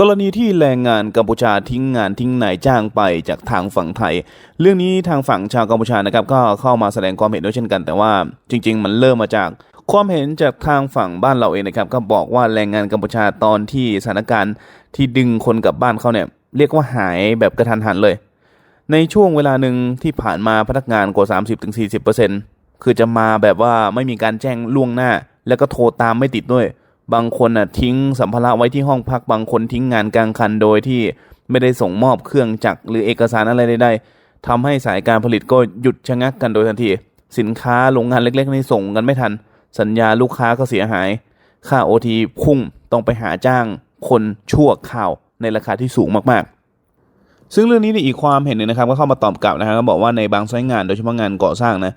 กรณีที่แรงงานกัมพูชาทิ้งงานทิ้งนายจ้างไปจากทางฝั่งไทย เรื่องนี้ทางฝั่งชาวกัมพูชานะครับก็เข้ามาแสดงความเห็นด้วยเช่นกัน แต่ว่าจริง ๆ มันเริ่มมาจากความเห็นจากทางฝั่งบ้านเราเองนะครับก็บอกว่าแรงงานกัมพูชาตอนที่สถานการณ์ที่ดึงคนกลับบ้านเขาเนี่ยเรียกว่าหายแบบกระทันหันเลย ในช่วงเวลาหนึ่งที่ผ่านมาพนักงานกว่า 30-40%คือจะมาแบบว่าไม่มีการแจ้งล่วงหน้า แล้วก็โทรตามไม่ติดด้วย บางคนน่ะทิ้งสัมภาระไว้ที่ห้องพักบางคนทิ้งงานกลางคันโดยที่ไม่ได้ส่งมอบเครื่องจักรหรือเอกสารอะไรใดๆทำให้สายการผลิตก็หยุดชะงักกันโดยทันที สินค้าโรงงานเล็กๆนี่ส่งกันไม่ทัน สัญญาลูกค้าก็เสียหาย ค่าโอทีพุ่งต้องไปหาจ้างคนชั่วข่าวในราคาที่สูงมากๆ ซึ่งเรื่องนี้ในอีกความเห็นหนึ่งนะครับ ก็เข้ามาตอบกลับนะครับก็บอกว่าในบางไซต์งานโดยเฉพาะงานก่อสร้างนะ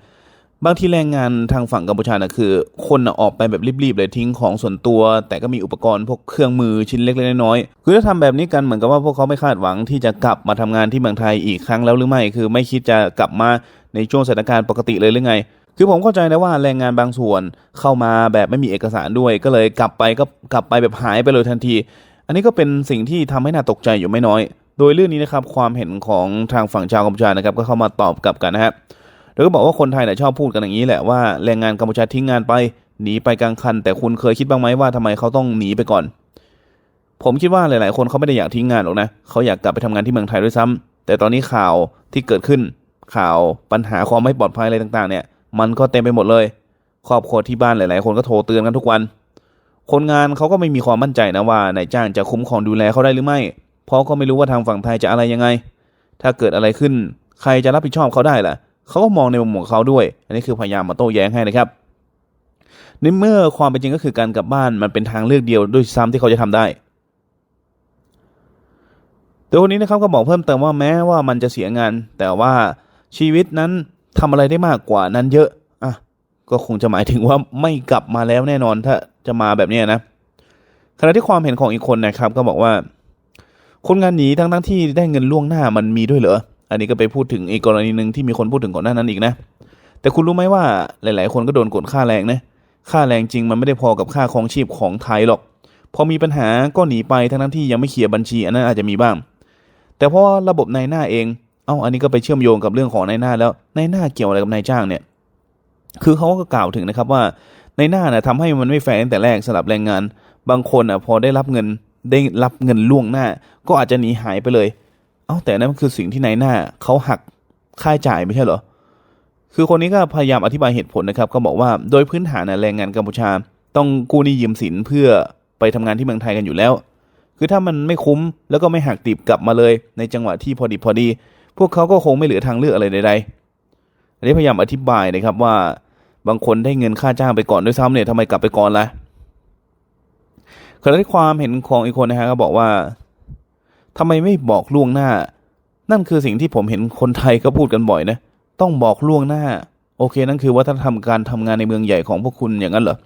บางทีแรงงานทางฝั่งกัมพูชานะคือ คนออกไปแบบรีบๆเลยทิ้งของส่วนตัว แต่ก็มีอุปกรณ์พวกเครื่องมือชิ้นเล็กๆน้อยๆคือถ้าทำแบบนี้กันเหมือนกับว่าพวกเขาไม่คาดหวังที่จะกลับมาทำงานที่เมืองไทยอีกครั้งแล้วหรือไม่คือไม่คิดจะกลับมาในช่วงสถานการณ์ปกติเลยหรือไง คือผมเข้าใจนะว่าแรงงานบางส่วนเข้ามาแบบไม่มีเอกสารด้วย ก็เลยกลับไปก็กลับไปแบบหายไปเลยทันที อันนี้ก็เป็นสิ่งที่ทำให้น่าตกใจอยู่ไม่น้อย โดยเรื่องนี้นะครับความเห็นของทางฝั่งชาวกัมพูชานะครับก็เข้ามาตอบกลับกันนะครับ แล้วก็บอกว่าคนไทยเนี่ยชอบพูดกันอย่างนี้แหละว่าแรงงานกัมพูชาทิ้งงานไปหนีไปกลางคัน แต่คุณเคยคิดบ้างไหมว่าทำไมเขาต้องหนีไปก่อน ผมคิดว่าหลาย ๆ คนเขาไม่ได้อยากทิ้งงานหรอกนะเขาอยากกลับไปทำงานที่เมืองไทยด้วยซ้ำแต่ตอนนี้ข่าวที่เกิดขึ้น ข่าวปัญหาความไม่ปลอดภัยอะไรต่าง ๆ เนี่ย มันก็เต็มไปหมดเลย ครอบครัวที่บ้านหลาย ๆ คนก็โทรเตือนกันทุกวัน คนงานเขาก็ไม่มีความมั่นใจนะว่านายจ้างจะคุ้มครองดูแลเขาได้หรือไม่ เพราะก็ไม่รู้ว่าทางฝั่งไทยจะอะไรยังไง ถ้าเกิดอะไรขึ้น ใครจะรับผิดชอบเขาได้ล่ะ เขาก็มองในมุมของเขาด้วย อันนี้คือพยายามมาโต้แย้งให้นะครับในเมื่อความเป็นจริงก็คือการกลับบ้านมันเป็นทางเลือกเดียวด้วยซ้ำที่เขาจะทำได้โดยคนนี้นะครับก็บอกเพิ่มเติมว่าแม้ว่ามันจะเสียงาน แต่ว่าชีวิตนั้นทำอะไรได้มากกว่านั้นเยอะอะก็คงจะหมายถึงว่าไม่กลับมาแล้วแน่นอนถ้าจะมาแบบนี้นะขณะที่ความเห็นของอีกคนนะครับ ก็บอกว่า คนงานหนีทั้งทั้งที่ได้เงินล่วงหน้ามันมีด้วยเหรอ อันนี้ก็ไปพูดถึงอีกกรณีหนึ่งที่มีคนพูดถึงก่อนหน้านั้นอีกนะ แต่คุณรู้ไหมว่าหลาย ๆ คนก็โดนกดค่าแรงนะค่าแรงจริงมันไม่ได้พอกับค่าครองชีพของไทยหรอก พอมีปัญหาก็หนีไปทั้งทั้งที่ยังไม่เคลียร์บัญชีอันนั้นอาจจะมีบ้าง แต่เพราะระบบนายหน้าเอง เอ้าอันนี้ก็ไปเชื่อมโยงกับเรื่องของนายหน้าแล้วนายหน้าเกี่ยวอะไรกับนายจ้างเนี่ย คือเขาก็กล่าวถึงนะครับว่าในหน้าน่ะทำให้มันไม่แฟร์ตั้งแต่แรกสำหรับแรงงาน บางคนอะพอได้รับเงินได้รับเงินล่วงหน้า ก็อาจจะหนีหายไปเลย เอ้าแต่นั่นคือสิ่งที่นายหน้าเขาหักค่าจ่ายไม่ใช่เหรอ คือคนนี้ก็พยายามอธิบายเหตุผลนะครับ ก็บอกว่าโดยพื้นฐานแรงงานกัมพูชา ต้องกู้หนี้ยืมสินเพื่อไปทำงานที่เมืองไทยกันอยู่แล้ว คือถ้ามันไม่คุ้มแล้วก็ไม่หักติบกลับมาเลย ในจังหวะที่พอดีพอดี พวกเขาก็คงไม่เหลือทางเลือกอะไรใดๆอันนี้พยายามอธิบายนะครับว่าบางคนได้เงินค่าจ้างไปก่อนด้วยซ้ำเนี่ยทำไมกลับไปก่อนล่ะขณะที่ความเห็นของอีกคนนะฮะก็บอกว่า ทำไมไม่บอกล่วงหน้า นั่นคือสิ่งที่ผมเห็นคนไทยก็พูดกันบ่อยนะ ต้องบอกล่วงหน้า โอเค นั่นคือวัฒนธรรมการทำงานในเมืองใหญ่ของพวกคุณอย่างนั้นเหรอ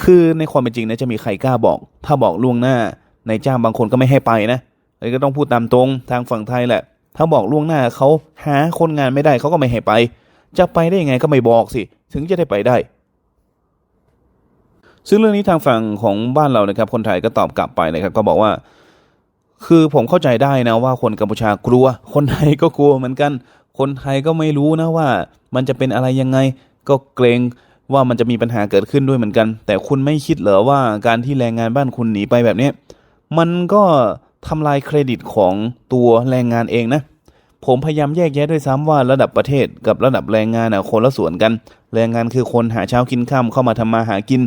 คือในความเป็นจริงนะจะมีใครกล้าบอก ถ้าบอกล่วงหน้านายจ้างบางคนก็ไม่ให้ไปนะเลยก็ต้องพูดตามตรงทางฝั่งไทยแหละ ถ้าบอกล่วงหน้าเขาหาคนงานไม่ได้เขาก็ไม่ให้ไป จะไปได้ยังไงก็ไม่บอกสิ ถึงจะได้ไปได้ ซึ่งเรื่องนี้ทางฝั่งของบ้านเรานะครับ คนไทยก็ตอบกลับไปนะครับ ก็บอกว่า คือผมเข้าใจได้นะว่าคนกัมพูชากลัว คนไทยก็กลัวเหมือนกัน คนไทยก็ไม่รู้นะว่า มันจะเป็นอะไรยังไง ก็เกรงว่ามันจะมีปัญหาเกิดขึ้นด้วยเหมือนกัน แต่คุณไม่คิดเหรอว่าการที่แรงงานบ้านคุณหนีไปแบบนี้ มันก็ทำลายเครดิตของตัวแรงงานเองนะ ผมพยายามแยกแยะด้วยซ้ำว่าระดับประเทศกับระดับแรงงานนะคนละส่วนกัน แรงงานคือคนหาเช้ากินค่ำเข้ามาทำมาหากิน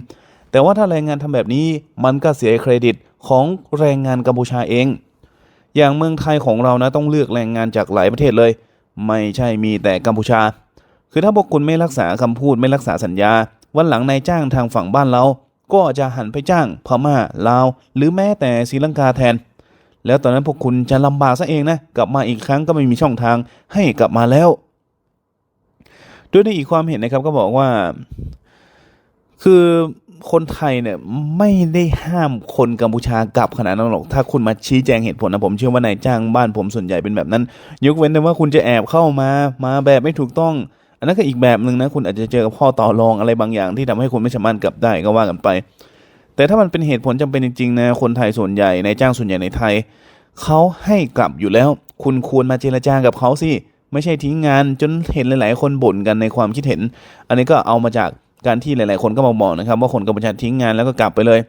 แต่ว่าถ้าแรงงานทำแบบนี้ มันก็เสียเครดิตของแรงงานกัมพูชาเอง อย่างเมืองไทยของเรานะต้องเลือกแรงงานจากหลายประเทศเลย ไม่ใช่มีแต่กัมพูชา คือถ้าพวกคุณไม่รักษาคำพูดไม่รักษาสัญญา วันหลังนายจ้างทางฝั่งบ้านเรา ก็จะหันไปจ้างพม่าลาว หรือแม้แต่ศรีลังกาแทน แล้วตอนนั้นพวกคุณจะลำบากซะเองนะกลับมาอีกครั้งก็ไม่มีช่องทางให้กลับมาแล้วด้วยในอีกความเห็นนะครับก็บอกว่า คือ คนไทยเนี่ยไม่ได้ห้ามคนกัมพูชากลับขนาดนั้นหรอก ถ้าคุณมาชี้แจงเหตุผลนะผมเชื่อว่านายจ้างบ้านผมส่วนใหญ่เป็นแบบนั้น ยกเว้นแต่ว่าคุณจะแอบเข้ามา มาแบบไม่ถูกต้อง อันนั้นก็อีกแบบหนึ่งนะ คุณอาจจะเจอกับข้อต่อรองอะไรบางอย่างที่ทำให้คุณไม่สามารถกลับได้ก็ว่ากันไป แต่ถ้ามันเป็นเหตุผลจำเป็นจริงๆนะคนไทยส่วนใหญ่ในจ้างส่วนใหญ่ในไทยเขาให้กลับอยู่แล้ว คุณควรมาเจรจากับเขาสิไม่ใช่ทิ้งงานจนเห็นหลาย ๆ คนบ่นกันในความคิดเห็น อันนี้ก็เอามาจาก การที่หลาย ๆ คนก็มาบอกนะครับ ว่าคนกัมพูชาทิ้งงานแล้วก็กลับไปเลย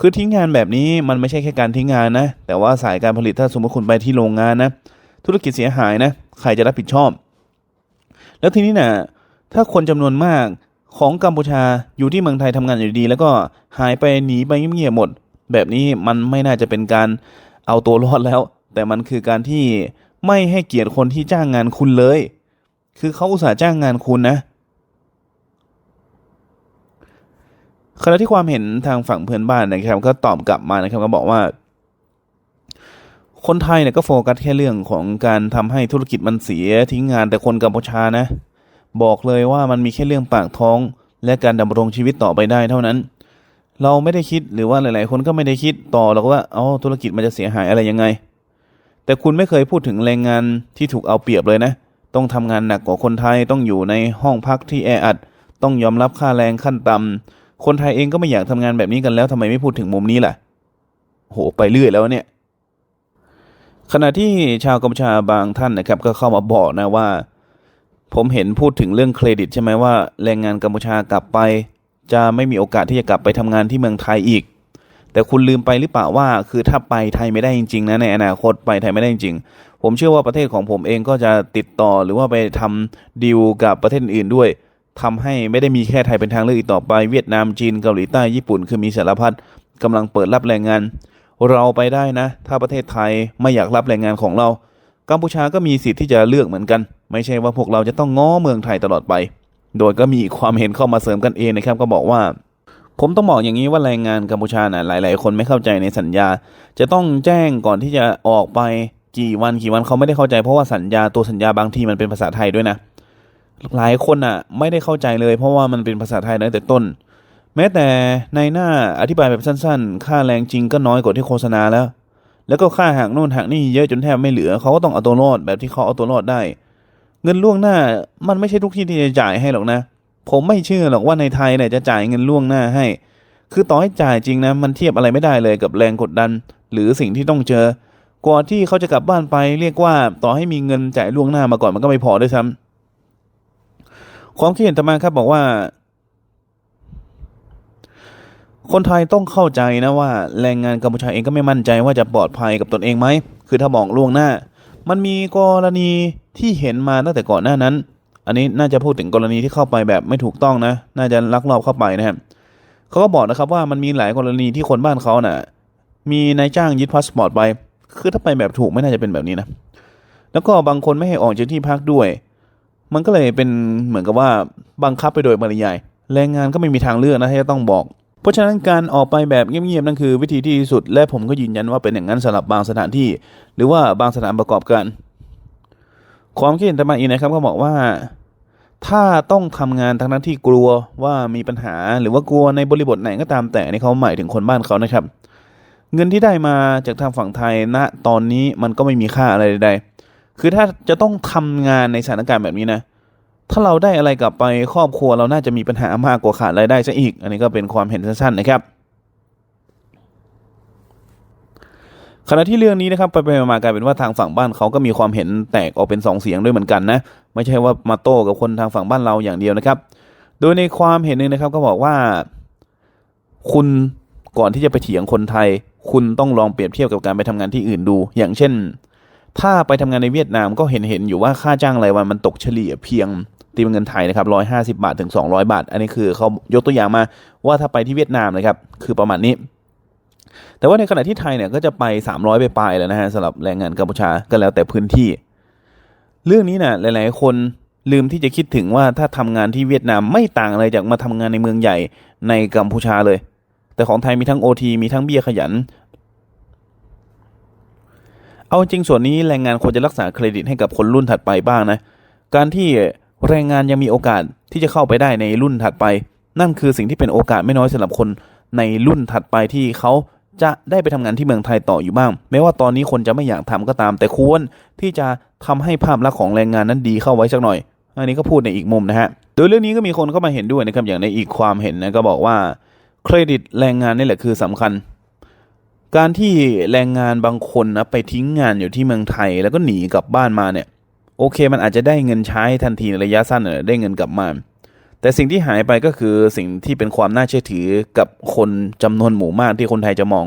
คือทิ้งงานแบบนี้มันไม่ใช่แค่การทิ้งงานนะ แต่ว่าสายการผลิตถ้าสมมติคุณไปที่โรงงานนะ ธุรกิจเสียหายนะ ใครจะรับผิดชอบ แล้วทีนี้นะ่ะถ้าคนจำนวนมากของกัมพูชาอยู่ที่เมืองไทยทำงานอยู่ดี แล้วก็หายไปหนีไปเงียบๆหมด แบบนี้มันไม่น่าจะเป็นการเอาตัวรอดแล้ว แต่มันคือการที่ไม่ให้เกียรติคนที่จ้างงานคุณเลย คือเขาอุตส่าห์จ้างงานคุณนะ ขณะที่ความเห็นทางฝั่งเพื่อนบ้านนะครับ ก็ตอบกลับมานะครับก็บอกว่า คนไทยเนี่ยก็โฟกัสแค่เรื่องของการทำให้ธุรกิจมันเสียทิ้งงานแต่คนกัมพูชานะ บอกเลยว่ามันมีแค่เรื่องปากท้อง และการดำรงชีวิตต่อไปได้เท่านั้น เราไม่ได้คิดหรือว่าหลาย ๆ คนก็ไม่ได้คิดต่อหรอกว่าอ๋อธุรกิจมันจะเสียหายอะไรยังไง แต่คุณไม่เคยพูดถึงแรงงานที่ถูกเอาเปรียบเลยนะ ต้องทำงานหนักกว่าคนไทยต้องอยู่ในห้องพักที่แออัดต้องยอมรับค่าแรงขั้นต่ำ คนไทยเองก็ไม่อยากทำงานแบบนี้กันแล้วทำไมไม่พูดถึงมุมนี้ล่ะ โหไปเรื่อยแล้วเนี่ย ขณะที่ชาวกัมพูชาบางท่านนะครับ ก็เข้ามาบอกนะว่า ผมเห็นพูดถึงเรื่องเครดิตใช่ไหมว่าแรงงานกัมพูชากลับไป จะไม่มีโอกาสที่จะกลับไปทำงานที่เมืองไทยอีก แต่คุณลืมไปหรือเปล่าว่า คือถ้าไปไทยไม่ได้จริงๆนะในอนาคตไปไทยไม่ได้จริงผมเชื่อว่าประเทศของผมเองก็จะติดต่อหรือว่าไปทำดีลกับประเทศอื่นด้วย ทำให้ไม่ได้มีแค่ไทยเป็นทางเลือกอีกต่อไป เวียดนามจีนเกาหลีใต้ญี่ปุ่นคือมีสารพัดกำลังเปิดรับแรงงาน เราไปได้นะ ถ้าประเทศไทยไม่อยากรับแรงงานของเรา กัมพูชาก็มีสิทธิ์ที่จะเลือกเหมือนกัน ไม่ใช่ว่าพวกเราจะต้องง้อเมืองไทยตลอดไป โดยก็มีความเห็นเข้ามาเสริมกันเองนะครับก็บอกว่า ผมต้องบอกอย่างนี้ว่าแรงงานกัมพูชานะ่ะหลาย ๆ คนไม่เข้าใจในสัญญา จะต้องแจ้งก่อนที่จะออกไปกี่วันกี่วันเขาไม่ได้เข้าใจเพราะว่าสัญญาตัวสัญญาบางทีมันเป็นภาษาไทยด้วยนะ หลายคนอะ ไม่ได้เข้าใจเลย เพราะว่ามันเป็นภาษาไทยตั้งแต่ต้น แม้แต่ในหน้าอธิบายแบบสั้นๆ ค่าแรงจริงก็น้อยกว่าที่โฆษณาแล้ว แล้วก็ค่าหักโน่นหักนี่เยอะจนแทบไม่เหลือ เขาก็ต้องเอาตัวรอดแบบที่เขาเอาตัวรอดได้ เงินล่วงหน้ามันไม่ใช่ทุกที่ที่จะจ่ายให้หรอกนะ ผมไม่เชื่อหรอกว่าในไทยเนี่ยจะจ่ายเงินล่วงหน้าให้ คือต่อให้จ่ายจริงนะมันเทียบอะไรไม่ได้เลยกับแรงกดดัน หรือสิ่งที่ต้องเจอ กว่าที่เขาจะกลับบ้านไปเรียกว่าต่อให้มีเงินจ่ายล่วงหน้ามาก่อนมันก็ไม่พอด้วยซ้ำ ความคิดเห็นต่อมาครับบอกว่า คนไทยต้องเข้าใจนะว่า แรงงานกัมพูชาเองก็ไม่มั่นใจว่าจะปลอดภัยกับตนเองไหม คือถ้าบอกล่วงหน้า มันมีกรณีที่เห็นมาตั้งแต่ก่อนหน้านั้น อันนี้น่าจะพูดถึงกรณีที่เข้าไปแบบไม่ถูกต้องนะ น่าจะลักลอบเข้าไปนะครับเขาก็บอกนะครับว่ามันมีหลายกรณีที่คนบ้านเขาน่ะ มีนายจ้างยึดพาสปอร์ตไป คือถ้าไปแบบถูกไม่น่าจะเป็นแบบนี้นะ แล้วก็บางคนไม่ให้ออกจากที่พักด้วย มันก็เลยเป็นเหมือนกับว่าบังคับไปโดยปริยายแรงงานก็ไม่มีทางเลือกนะที่จะต้องบอก เพราะฉะนั้นการออกไปแบบเงียบๆนั่นคือวิธีที่สุด และผมก็ยืนยันว่าเป็นอย่างนั้นสำหรับบางสถานที่ หรือว่าบางสถานประกอบการ ความคิดเห็นต่อมาอีกนะครับก็บอกว่า ถ้าต้องทำงานทั้งนั้นที่กลัวว่ามีปัญหาหรือว่ากลัวในบริบทไหนก็ตามแต่นี่เขาหมายถึงคนบ้านเขานะครับ เงินที่ได้มาจากทางฝั่งไทยณตอนนี้มันก็ไม่มีค่าอะไรใดๆ คือถ้าจะต้องทำงานในสถานการณ์แบบนี้นะ ถ้าเราได้อะไรกลับไปครอบครัวเราน่าจะมีปัญหามากกว่าขาดรายได้ซะอีก อันนี้ก็เป็นความเห็นสั้นๆนะครับ ขณะที่เรื่องนี้นะครับไปไปมากลายเป็นว่าทางฝั่งบ้านเขาก็มีความเห็นแตกออกเป็นสองเสียงด้วยเหมือนกันนะ ไม่ใช่ว่ามาโต้กับคนทางฝั่งบ้านเราอย่างเดียวนะครับ โดยในความเห็นหนึ่งนะครับก็บอกว่า คุณก่อนที่จะไปเถียงคนไทย คุณต้องลองเปรียบเทียบกับการไปทำงานที่อื่นดู อย่างเช่น ถ้าไปทำงานในเวียดนามก็เห็นเห็นอยู่ว่าค่าจ้างรายวันมันตกเฉลี่ยเพียงตีเป็นเงินไทยนะครับร้อยห้าสิบาทถึงสองร้อยบาท อันนี้คือเขายกตัวอย่างมาว่าถ้าไปที่เวียดนามนะครับ คือประมาณนี้ แต่ว่าในขณะที่ไทยเนี่ยก็จะไปสามร้อยไปปลายแล้วนะฮะสำหรับแรงงานกัมพูชาก็แล้วแต่พื้นที่ เรื่องนี้นะหลาย ๆ คนลืมที่จะคิดถึงว่าถ้าทำงานที่เวียดนามไม่ต่างอะไรจากมาทำงานในเมืองใหญ่ในกัมพูชาเลย แต่ของไทยมีทั้งโอทีมีทั้งเบี้ยขยัน เอาจริงส่วนนี้แรงงานควรจะรักษาเครดิตให้กับคนรุ่นถัดไปบ้างนะ การที่แรงงานยังมีโอกาสที่จะเข้าไปได้ในรุ่นถัดไป นั่นคือสิ่งที่เป็นโอกาสไม่น้อยสำหรับคนในรุ่นถัดไปที่เขาจะได้ไปทำงานที่เมืองไทยต่ออยู่บ้าง แม้ว่าตอนนี้คนจะไม่อยากทำก็ตาม แต่ควรที่จะทำให้ภาพลักษณ์ของแรงงานนั้นดีเข้าไว้สักหน่อย อันนี้ก็พูดในอีกมุมนะฮะ โดยเรื่องนี้ก็มีคนเข้ามาเห็นด้วยนะครับ อย่างในอีกความเห็นนะก็บอกว่า เครดิตแรงงานนี่แหละคือสำคัญ การที่แรงงานบางคนนะไปทิ้งงานอยู่ที่เมืองไทย แล้วก็หนีกลับบ้านมาเนี่ย โอเค มันอาจจะได้เงินใช้ทันทีในระยะสั้นได้เงินกลับมาแต่สิ่งที่หายไปก็คือสิ่งที่เป็นความน่าเชื่อถือกับคนจำนวนหมู่มากที่คนไทยจะมอง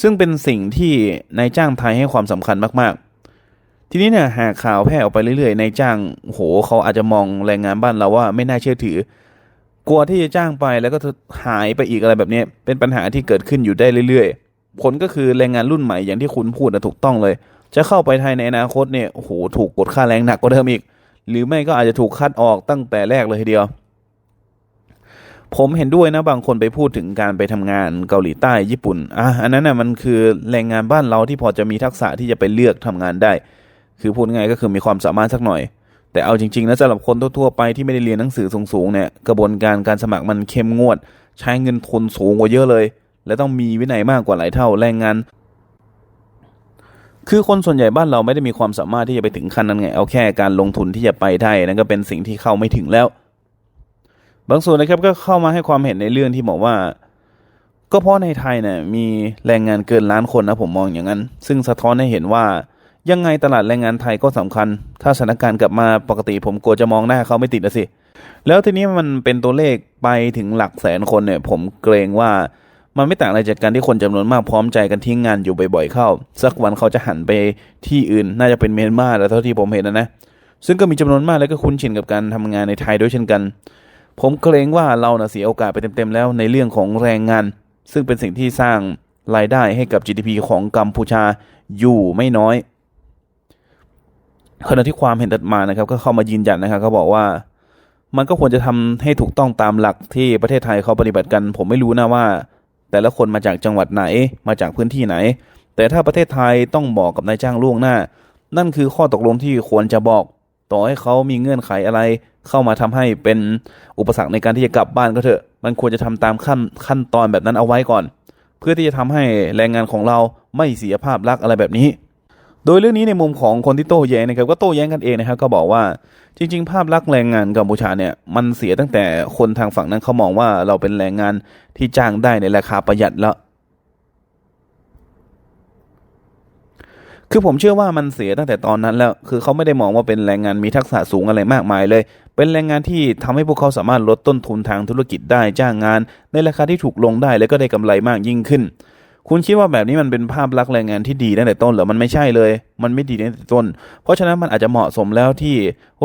ซึ่งเป็นสิ่งที่นายจ้างไทยให้ความสำคัญมากๆ ทีนี้เนี่ยหากข่าวแพร่ออกไปเรื่อยๆนายจ้างโหเขาอาจจะมองแรงงานบ้านเราว่าไม่น่าเชื่อถือ กลัวที่จะจ้างไปแล้วก็หายไปอีกอะไรแบบนี้เป็นปัญหาที่เกิดขึ้นอยู่ได้เรื่อยๆ ผลก็คือแรงงานรุ่นใหม่อย่างที่คุณพูดนะถูกต้องเลย จะเข้าไปไทยในอนาคตเนี่ยโอ้โหถูกกดค่าแรงหนักกว่าเดิมอีก หรือไม่ก็อาจจะถูกคัดออกตั้งแต่แรกเลยทีเดียว ผมเห็นด้วยนะบางคนไปพูดถึงการไปทำงานเกาหลีใต้ญี่ปุ่นอะอันนั้นน่ะมันคือแรงงานบ้านเราที่พอจะมีทักษะที่จะไปเลือกทำงานได้ คือพูดง่ายก็คือมีความสามารถสักหน่อย แต่เอาจริงๆนะสำหรับคนทั่วๆไปที่ไม่ได้เรียนหนังสือสูงๆเนี่ยกระบวนการการสมัครมันเข้มงวด ใช้เงินทุนสูงกว่าเยอะเลย และต้องมีวินัยมากกว่าหลายเท่าแรงงาน คือคนส่วนใหญ่บ้านเราไม่ได้มีความสามารถที่จะไปถึงขั้นนั้นไง เอาแค่การลงทุนที่จะไปได้นั่นก็เป็นสิ่งที่เข้าไม่ถึงแล้ว บางส่วนนะครับก็เข้ามาให้ความเห็นในเรื่องที่บอกว่า ก็เพราะในไทยเนี่ยมีแรงงานเกินล้านคนนะผมมองอย่างนั้น ซึ่งสะท้อนให้เห็นว่ายังไงตลาดแรงงานไทยก็สำคัญ ถ้าสถานการณ์กลับมาปกติผมกลัวจะมองหน้าเขาไม่ติดนะสิ แล้วทีนี้มันเป็นตัวเลขไปถึงหลักแสนคนเนี่ย ผมเกรงว่า มันไม่ต่างอะไรจากการที่คนจำนวนมากพร้อมใจกันทิ้งงานอยู่บ่อยๆเข้า สักวันเขาจะหันไปที่อื่น น่าจะเป็นเมียนมาแล้วเท่าที่ผมเห็นนะนะซึ่งก็มีจำนวนมากแล้วก็คุ้นชินกับการทำงานในไทยด้วยเช่นกัน ผมเกรงว่าเราน่ะเสียโอกาสไปเต็มๆแล้วในเรื่องของแรงงาน ซึ่งเป็นสิ่งที่สร้างรายได้ให้กับ GDP ของกัมพูชาอยู่ไม่น้อยขณะที่ความเห็นตัดมานะครับ ก็เข้ามายืนยันนะครับเขาบอกว่ามันก็ควรจะทำให้ถูกต้องตามหลักที่ประเทศไทยเขาปฏิบัติกัน ผมไม่รู้นะว่า แต่ละคนมาจากจังหวัดไหนมาจากพื้นที่ไหน แต่ถ้าประเทศไทยต้องบอกกับนายจ้างล่วงหน้า นั่นคือข้อตกลงที่ควรจะบอก ต่อให้เขามีเงื่อนไขอะไร เข้ามาทำให้เป็นอุปสรรคในการที่จะกลับบ้านก็เถอะ มันควรจะทำตามขั้นขั้นตอนแบบนั้นเอาไว้ก่อน เพื่อที่จะทำให้แรงงานของเราไม่เสียภาพลักษณ์อะไรแบบนี้ โดยเรื่องนี้ในมุมของคนที่โต้แย้งนะครับก็โต้แย้งกันเองนะครับก็บอกว่า จริง ๆ ภาพลักษณ์แรงงานกัมพูชาเนี่ยมันเสียตั้งแต่คนทางฝั่งนั้นเขามองว่าเราเป็นแรงงานที่จ้างได้ในราคาประหยัดแล้ว คือผมเชื่อว่ามันเสียตั้งแต่ตอนนั้นแล้ว คือเขาไม่ได้มองว่าเป็นแรงงานมีทักษะสูงอะไรมากมายเลย เป็นแรงงานที่ทำให้พวกเขาสามารถลดต้นทุนทางธุรกิจได้จ้างงาน ในราคาที่ถูกลงได้แล้วก็ได้กำไรมากยิ่งขึ้น คุณคิดว่าแบบนี้มันเป็นภาพลักษณ์แรงงานที่ดีตั้งแต่ต้นเหรอ มันไม่ใช่เลย มันไม่ดีตั้งแต่ต้น เพราะฉะนั้นมันอาจจะเหมาะสมแล้วที่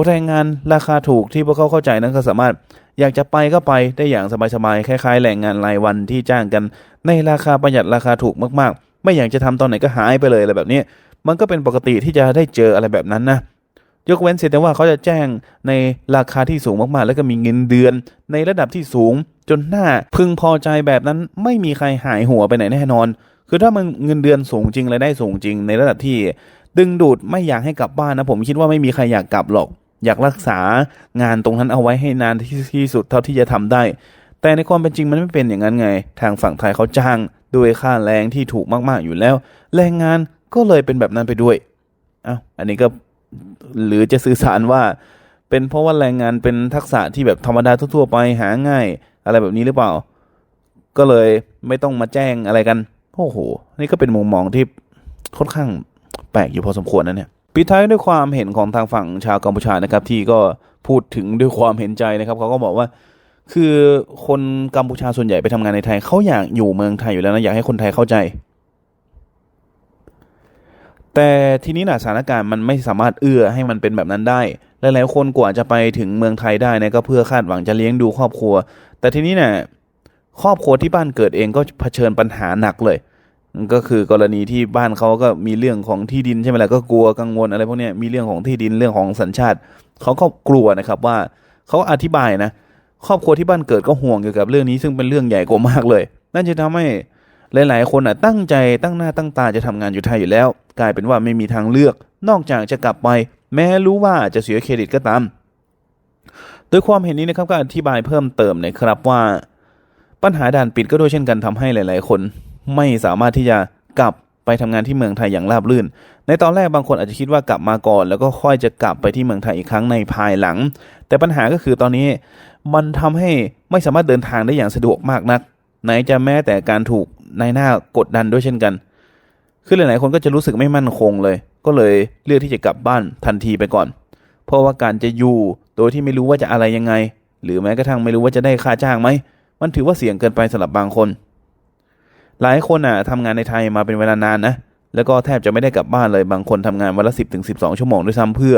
แรงงานราคาถูกที่พวกเขาเข้าใจนั้นก็สามารถอยากจะไปก็ไปได้อย่างสบายๆ คล้ายๆ แรงงานรายวันที่จ้างกันในราคาประหยัดราคาถูกมากๆ ไม่อยากจะทำตอนไหนก็หายไปเลยอะไรแบบนี้ มันก็เป็นปกติที่จะได้เจออะไรแบบนั้นนะ ยกเว้นเสียแต่ว่าเขาจะแจ้งในราคาที่สูงมากๆ แล้วก็มีเงินเดือน ในระดับที่สูง จนหน้าพึงพอใจแบบนั้นไม่มีใครหายหัวไปไหนแน่นอน คือถ้ามันเงินเดือนสูงจริงรายได้สูงจริง ในระดับที่ ดึงดูดไม่อยากให้กลับบ้านนะผมคิดว่าไม่มีใครอยากกลับหรอก อยากรักษางานตรงนั้นเอาไว้ให้นานที่ที่สุดเท่าที่จะทำได้ แต่ในความเป็นจริงมันไม่เป็นอย่างนั้นไง ทางฝั่งไทยเขาจ้างด้วยค่าแรงที่ถูกมากๆอยู่แล้ว แรงงานก็เลยเป็นแบบนั้นไปด้วยอ้าวอันนี้ก็ หรือจะสื่อสารว่า เป็นเพราะว่าแรงงานเป็นทักษะที่แบบธรรมดาทั่วๆไปหาง่าย อะไรแบบนี้หรือเปล่า ก็เลยไม่ต้องมาแจ้งอะไรกันโอ้โห นี่ก็เป็นมุมมองที่ค่อนข้างแปลกอยู่พอสมควรนะเนี่ยปิดท้ายด้วยความเห็นของทางฝั่งชาวกัมพูชานะครับ ที่ก็พูดถึงด้วยความเห็นใจนะครับเขาก็บอกว่า คือคนกัมพูชาส่วนใหญ่ไปทำงานในไทยเขาอยากอยู่เมืองไทยอยู่แล้วนะอยากให้คนไทยเข้าใจ แต่ทีนี้นะสถานการณ์มันไม่สามารถเอื้อให้มันเป็นแบบนั้นได้หลายๆคนกว่าจะไปถึงเมืองไทยได้นะก็เพื่อคาดหวังจะเลี้ยงดูครอบครัว แต่ทีนี้เนี่ยครอบครัวที่บ้านเกิดเองก็เผชิญปัญหาหนักเลย ก็คือกรณีที่บ้านเขาก็มีเรื่องของที่ดินใช่ไหมล่ะก็กลัวกังวลอะไรพวกนี้มีเรื่องของที่ดินเรื่องของสัญชาติเขาก็กลัวนะครับว่าเขาอธิบายนะครอบครัวที่บ้านเกิดก็ห่วงเกี่ยวกับเรื่องนี้ซึ่งเป็นเรื่องใหญ่กว่ามากเลย นั่นจะทำให้หลาย ๆ คนอะตั้งใจตั้งหน้าตั้งตาจะทำงานอยู่ไทยอยู่แล้ว กลายเป็นว่าไม่มีทางเลือก นอกจากจะกลับไป แม้รู้ว่าจะเสียเครดิตก็ตามโดยความเห็นนี้นะครับก็อธิบายเพิ่มเติมนะครับว่าปัญหาด่านปิดก็ด้วยเช่นกันทำให้หลาย ๆ คน ไม่สามารถที่จะกลับไปทำงานที่เมืองไทยอย่างราบรื่น ในตอนแรกบางคนอาจจะคิดว่ากลับมาก่อน แล้วก็ค่อยจะกลับไปที่เมืองไทยอีกครั้งในภายหลัง แต่ปัญหาก็คือตอนนี้มันทำให้ไม่สามารถเดินทางได้อย่างสะดวกมากนัก ไหนจะแม้แต่การถูกนายหน้ากดดันด้วยเช่นกัน คือหลายๆคนก็จะรู้สึกไม่มั่นคงเลย ก็เลยเลือกที่จะกลับบ้านทันทีไปก่อน เพราะว่าการจะอยู่โดยที่ไม่รู้ว่าจะอะไรยังไง หรือแม้กระทั่งไม่รู้ว่าจะได้ค่าจ้างไหม มันถือว่าเสี่ยงเกินไปสำหรับบางคน หลายคนอะทำงานในไทยมาเป็นเวลานานนะ แล้วก็แทบจะไม่ได้กลับบ้านเลย บางคนทำงานวันละสิบถึงสิบสองชั่วโมงด้วยซ้ำเพื่อ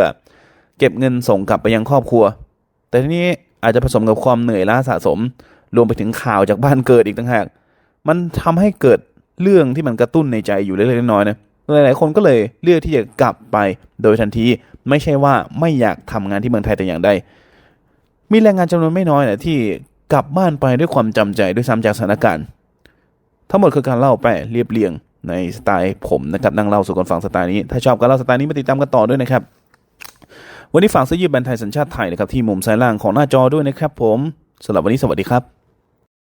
เก็บเงินส่งกลับไปยังครอบครัว แต่ทีนี้อาจจะผสมกับความเหนื่อยล้าสะสม รวมไปถึงข่าวจากบ้านเกิดอีกต่างหาก มันทำให้เกิด เรื่องที่มันกระตุ้นในใจอยู่เล็กๆน้อยๆนะหลายๆคนก็เลยเลือกที่จะกลับไปโดยทันที ไม่ใช่ว่าไม่อยากทำงานที่เมืองไทยแต่อย่างใดมีแรงงานจำนวนไม่น้อยนะที่กลับบ้านไปด้วยความจำใจด้วยซ้ำจากสถานการณ์ ทั้งหมดคือการเล่าไปเรียบเรียงในสไตล์ผมนะครับนั่งเล่าสู่กันฟังสไตล์นี้ ถ้าชอบการเล่าสไตล์นี้มาติดตามกันต่อด้วยนะครับ วันนี้ฝากซื้อยืมแบรนด์ไทยสัญชาติไทยนะครับที่มุมซ้ายล่างของหน้าจอด้วยนะครับผมสำหรับวันนี้สวัสดีครับ